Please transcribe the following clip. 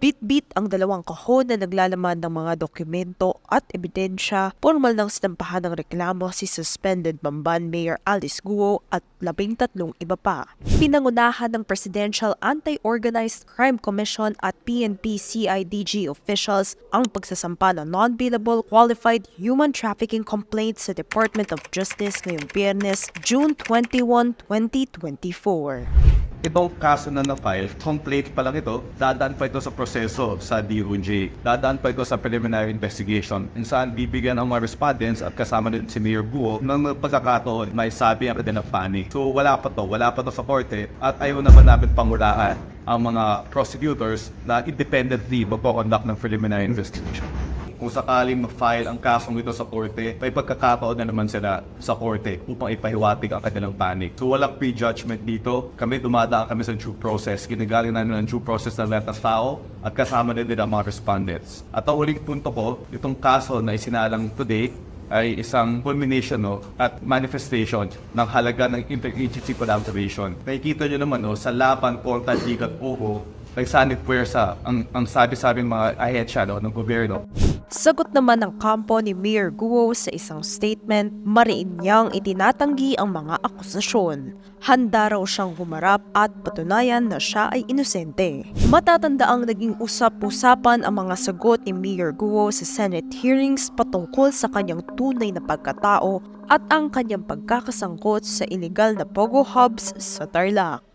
Bit-bit ang dalawang kahon na naglalaman ng mga dokumento at ebidensya. Formal ng sinampahan ng reklamo si suspended Bamban Mayor Alice Guo at labing tatlong iba pa. Pinangunahan ng Presidential Anti-Organized Crime Commission at PNP CIDG officials ang pagsasampa ng non-billable qualified human trafficking complaint sa Department of Justice ngayong Biyernes, June 21, 2024. Itong kaso na na-file, complaint pa lang ito, dadaan pa ito sa proseso sa DOJ. Dadaan pa ito sa preliminary investigation kung saan bibigyan ang mga respondents at kasama din si Mayor Guo ng pagkakataon may sabi ang kanilang panic. So wala pa to, wala pa to sa korte at ayaw naman namin pangulaan ang mga prosecutors na independently magpo-conduct ng preliminary investigation. Kung sakaling ma-file ang kasong ito sa korte, may pagkakataon na naman sila sa korte upang ipahiwatig ang kanilang panic. So walang prejudgment dito. Kami dumadaan kami sa due process. Ginagaling namin ang due process ng lahat ng tao at kasama din din ang mga respondents. At ang uling punto ko, itong kaso na isinalang today ay isang culmination no, at manifestation ng halaga ng interagency collaboration. Nakikita nyo naman no, sa laban kontra Gigat Oho, nagsanit puwersa ang, ang sabi-sabi ng mga ahensya no, ng gobyerno. Sagot naman ng kampo ni Mayor Guo sa isang statement, mariin niyang itinatanggi ang mga akusasyon. Handa raw siyang humarap at patunayan na siya ay inosente. Matatanda ang naging usap-usapan ang mga sagot ni Mayor Guo sa Senate hearings patungkol sa kanyang tunay na pagkatao at ang kanyang pagkakasangkot sa illegal na Pogo Hubs sa Tarlac.